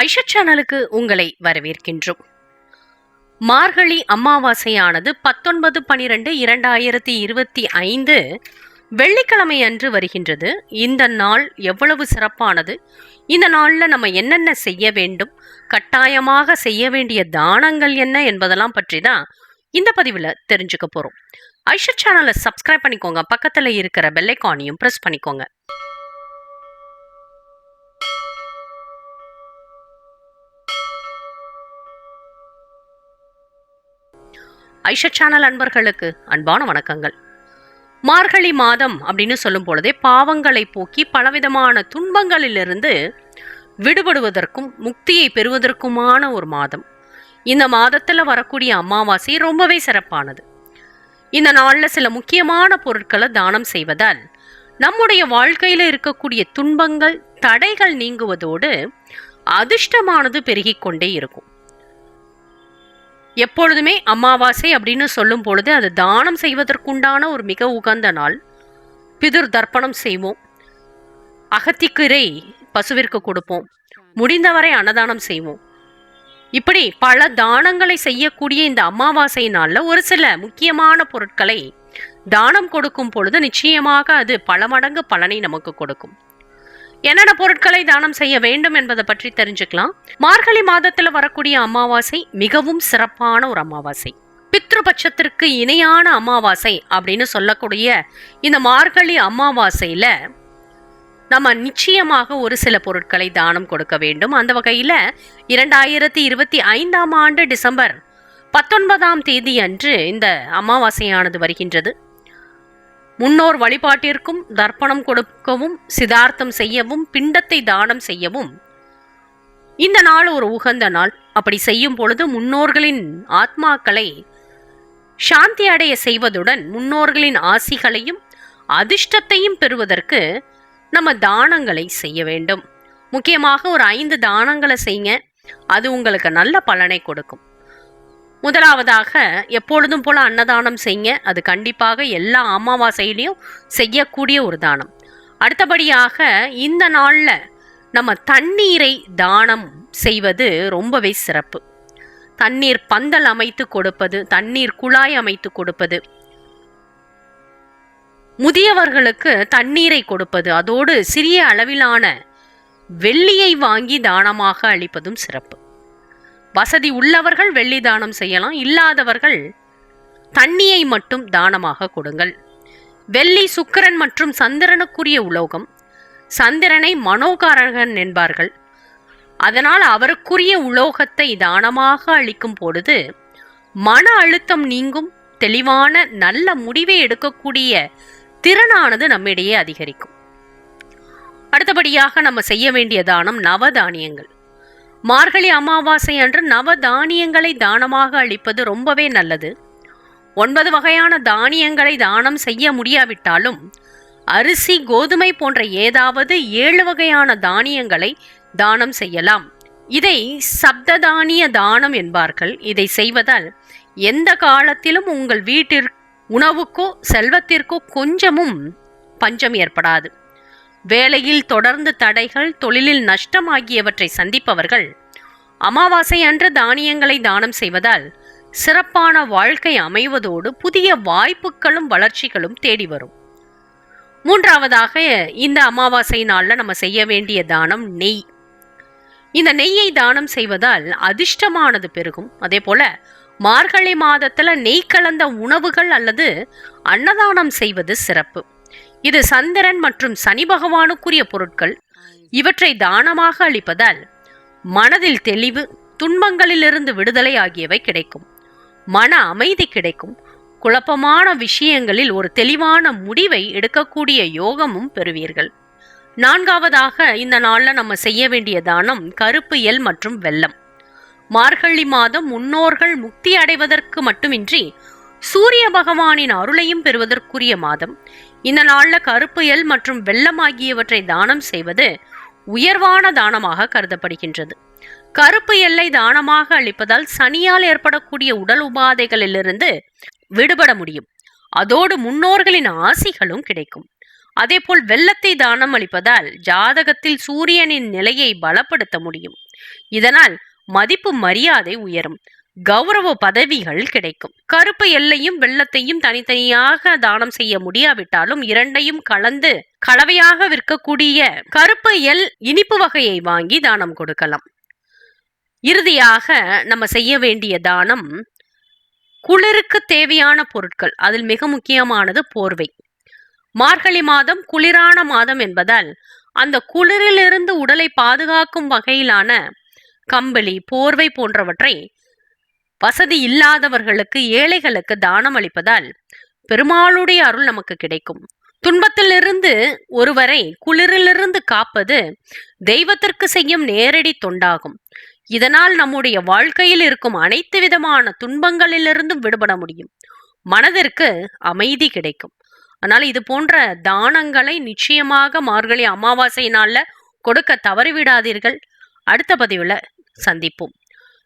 ஐஷா சேனலுக்கு உங்களை வரவேற்கின்றோம். மார்கழி அமாவாசையானது பத்தொன்பது பனிரெண்டு இரண்டாயிரத்தி இருபத்தி ஐந்து வெள்ளிக்கிழமை அன்று வருகின்றது. இந்த நாள் எவ்வளவு சிறப்பானது? இந்த நாளில் நம்ம என்னென்ன செய்ய வேண்டும்? கட்டாயமாக செய்ய வேண்டிய தானங்கள் என்ன என்பதெல்லாம் பற்றி தான் இந்த பதிவில் தெரிஞ்சுக்க போகிறோம் ஐஷா சேனலை சப்ஸ்கிரைப் பண்ணிக்கோங்க. பக்கத்தில் இருக்கிற பெல்லைக்கானையும் ப்ரெஸ் பண்ணிக்கோங்க. ஐஷா சேனல் அன்பர்களுக்கு அன்பான வணக்கங்கள். மார்கழி மாதம் அப்படின்னு சொல்லும் பொழுதே பாவங்களை போக்கி பலவிதமான துன்பங்களிலிருந்து விடுபடுவதற்கும் முக்தியை பெறுவதற்குமான ஒரு மாதம். இந்த மாதத்தில் வரக்கூடிய அமாவாசை ரொம்பவே சிறப்பானது. இந்த நாளில் சில முக்கியமான பொருட்களை தானம் செய்வதால் நம்முடைய வாழ்க்கையில் இருக்கக்கூடிய துன்பங்கள் தடைகள் நீங்குவதோடு அதிர்ஷ்டமானது பெருகிக் கொண்டே இருக்கும். எப்பொழுதுமே அமாவாசை அப்படின்னு சொல்லும் பொழுது அது தானம் செய்வதற்குண்டான ஒரு மிக உகந்த நாள். பிதுர் தர்ப்பணம் செய்வோம். அகத்திக்கீரை பசுவிற்கு கொடுப்போம். முடிந்தவரை அன்னதானம் செய்வோம். இப்படி பல தானங்களை செய்யக்கூடிய இந்த அமாவாசை நாளில் ஒரு சில முக்கியமான பொருட்களை தானம் கொடுக்கும் பொழுது நிச்சயமாக அது பல மடங்கு பலனை நமக்கு கொடுக்கும். என்னென்ன பொருட்களை தானம் செய்ய வேண்டும் என்பதை பற்றி தெரிஞ்சுக்கலாம். மார்கழி மாதத்தில் வரக்கூடிய அமாவாசை மிகவும் சிறப்பான ஒரு அமாவாசை. பித்ருபட்சத்திற்கு இணையான அமாவாசை அப்படின்னு சொல்லக்கூடிய இந்த மார்கழி அமாவாசையில் நம்ம நிச்சயமாக ஒரு சில பொருட்களை தானம் கொடுக்க வேண்டும். அந்த வகையில் இரண்டாயிரத்தி இருபத்தி ஐந்தாம் ஆண்டு டிசம்பர் பத்தொன்பதாம் தேதி அன்று இந்த அமாவாசையானது வருகின்றது. முன்னோர் வழிபாட்டிற்கும் தர்ப்பணம் கொடுக்கவும் சிதார்த்தம் செய்யவும் பிண்டத்தை தானம் செய்யவும். இந்த நாள் ஒரு உகந்த நாள். அப்படி செய்யும் பொழுது முன்னோர்களின் ஆத்மாக்களை சாந்தி அடைய செய்வதுடன் முன்னோர்களின் ஆசிகளையும் அதிர்ஷ்டத்தையும் பெறுவதற்கு நம்ம தானங்களை செய்ய வேண்டும். முக்கியமாக ஒரு ஐந்து தானங்களை செய்யுங்க. அது உங்களுக்கு நல்ல பலனை கொடுக்கும். முதலாவதாக எப்பொழுதும் போல அன்னதானம் செய்யுங்க அது கண்டிப்பாக எல்லா அமாவாசையிலையும் செய்யக்கூடிய ஒரு தானம். அடுத்தபடியாக இந்த நாளில் நம்ம தண்ணீரை தானம் செய்வது ரொம்பவே சிறப்பு. தண்ணீர் பந்தல் அமைத்து கொடுப்பது தண்ணீர் குழாய் அமைத்து கொடுப்பது. முதியவர்களுக்கு தண்ணீரை கொடுப்பது அதோடு சிறிய அளவிலான வெள்ளியை வாங்கி தானமாக அளிப்பதும் சிறப்பு. வசதி உள்ளவர்கள் வெள்ளி தானம் செய்யலாம் இல்லாதவர்கள் தண்ணியை மட்டும் தானமாக கொடுங்கள். வெள்ளி சுக்கிரன் மற்றும் சந்திரனுக்குரிய உலோகம். சந்திரனை மனோகாரகன் என்பார்கள். அதனால் அவருக்குரிய உலோகத்தை தானமாக அளிக்கும் பொழுது மன அழுத்தம் நீங்கும் தெளிவான நல்ல முடிவை எடுக்கக்கூடிய திறனானது நம்மிடையே அதிகரிக்கும். அடுத்தபடியாக நம்ம செய்ய வேண்டிய தானம் நவதானியங்கள். மார்கழி அமாவாசை அன்று நவ தானியங்களை தானமாக அளிப்பது ரொம்பவே நல்லது. ஒன்பது வகையான தானியங்களை தானம் செய்ய முடியாவிட்டாலும் அரிசி கோதுமை போன்ற ஏதாவது ஏழு வகையான தானியங்களை தானம் செய்யலாம். இதை சப்ததானிய தானம் என்பார்கள். இதை செய்வதால் எந்த காலத்திலும் உங்கள் வீட்டிற் உணவுக்கோ செல்வத்திற்கோ கொஞ்சமும் பஞ்சம் ஏற்படாது. வேலையில் தொடர்ந்து தடைகள் தொழிலில் நஷ்டம் ஆகியவற்றை சந்திப்பவர்கள் அமாவாசை அன்று தானியங்களை தானம் செய்வதால் சிறப்பான வாழ்க்கை அமைவதோடு புதிய வாய்ப்புகளும் வளர்ச்சிகளும் தேடி வரும். மூன்றாவதாக இந்த அமாவாசை நாளில் நம்ம செய்ய வேண்டிய தானம் நெய். இந்த நெய்யை தானம் செய்வதால் அதிர்ஷ்டமானது பெருகும். அதே போல மார்கழி மாதத்தில் நெய் கலந்த உணவுகள் அல்லது அன்னதானம் செய்வது சிறப்பு. இது சந்திரன் மற்றும் சனி பகவானுக்குரிய பொருட்கள். இவற்றை தானமாக அளிப்பதால் மனதில் தெளிவு துன்பங்களிலிருந்து விடுதலை ஆகியவை கிடைக்கும். மன அமைதி கிடைக்கும். குழப்பமான விஷயங்களில் ஒரு தெளிவான முடிவை எடுக்கக்கூடிய யோகமும் பெறுவீர்கள். நான்காவதாக இந்த நாளில் நம்ம செய்ய வேண்டிய தானம் கருப்பு எல் மற்றும் வெள்ளம். மார்கழி மாதம் முன்னோர்கள் முக்தி அடைவதற்கு மட்டுமின்றி சூரிய பகவானின் அருளையும் பெறுவதற்குரிய மாதம். இந்த நாளில் கருப்பு எல் மற்றும் வெள்ளம் ஆகியவற்றை தானம் செய்வது உயர்வான தானமாக கருதப்படுகின்றது. கருப்பு எல்லை தானமாக அளிப்பதால் சனியால் ஏற்படக்கூடிய உடல் உபாதைகளிலிருந்து விடுபட முடியும். அதோடு முன்னோர்களின் ஆசிகளும் கிடைக்கும். அதேபோல் வெள்ளத்தை தானம் அளிப்பதால் ஜாதகத்தில் சூரியனின் நிலையை பலப்படுத்த முடியும். இதனால் மதிப்பு மரியாதை உயரும். கௌரவ பதவிகள் கிடைக்கும். கருப்பு எல்லையும் வெள்ளத்தையும் தனித்தனியாக தானம் செய்ய முடியாவிட்டாலும் இரண்டையும் கலந்து கலவையாக விற்கக்கூடிய கருப்பு எல் இனிப்பு வகையை வாங்கி தானம் கொடுக்கலாம். இறுதியாக நம்ம செய்ய வேண்டிய தானம் குளிருக்கு தேவையான பொருட்கள். அதில் மிக முக்கியமானது போர்வை. மார்கழி மாதம் குளிரான மாதம் என்பதால் அந்த குளிரிலிருந்து உடலை பாதுகாக்கும் வகையிலான கம்பளி போர்வை போன்றவற்றை வசதி இல்லாதவர்களுக்கு ஏழைகளுக்கு தானம் அளிப்பதால் பெருமாளுடைய அருள் நமக்கு கிடைக்கும். துன்பத்திலிருந்து ஒருவரை குளிரிலிருந்து காப்பது தெய்வத்திற்கு செய்யும் நேரடி தொண்டாகும். இதனால் நம்முடைய வாழ்க்கையில் இருக்கும் அனைத்து விதமான துன்பங்களிலிருந்தும் விடுபட முடியும். மனதிற்கு அமைதி கிடைக்கும். ஆனால் இது போன்ற தானங்களை நிச்சயமாக மார்கழி அமாவாசை நாளில் கொடுக்க தவறிவிடாதீர்கள். அடுத்த பதிவில் சந்திப்போம்.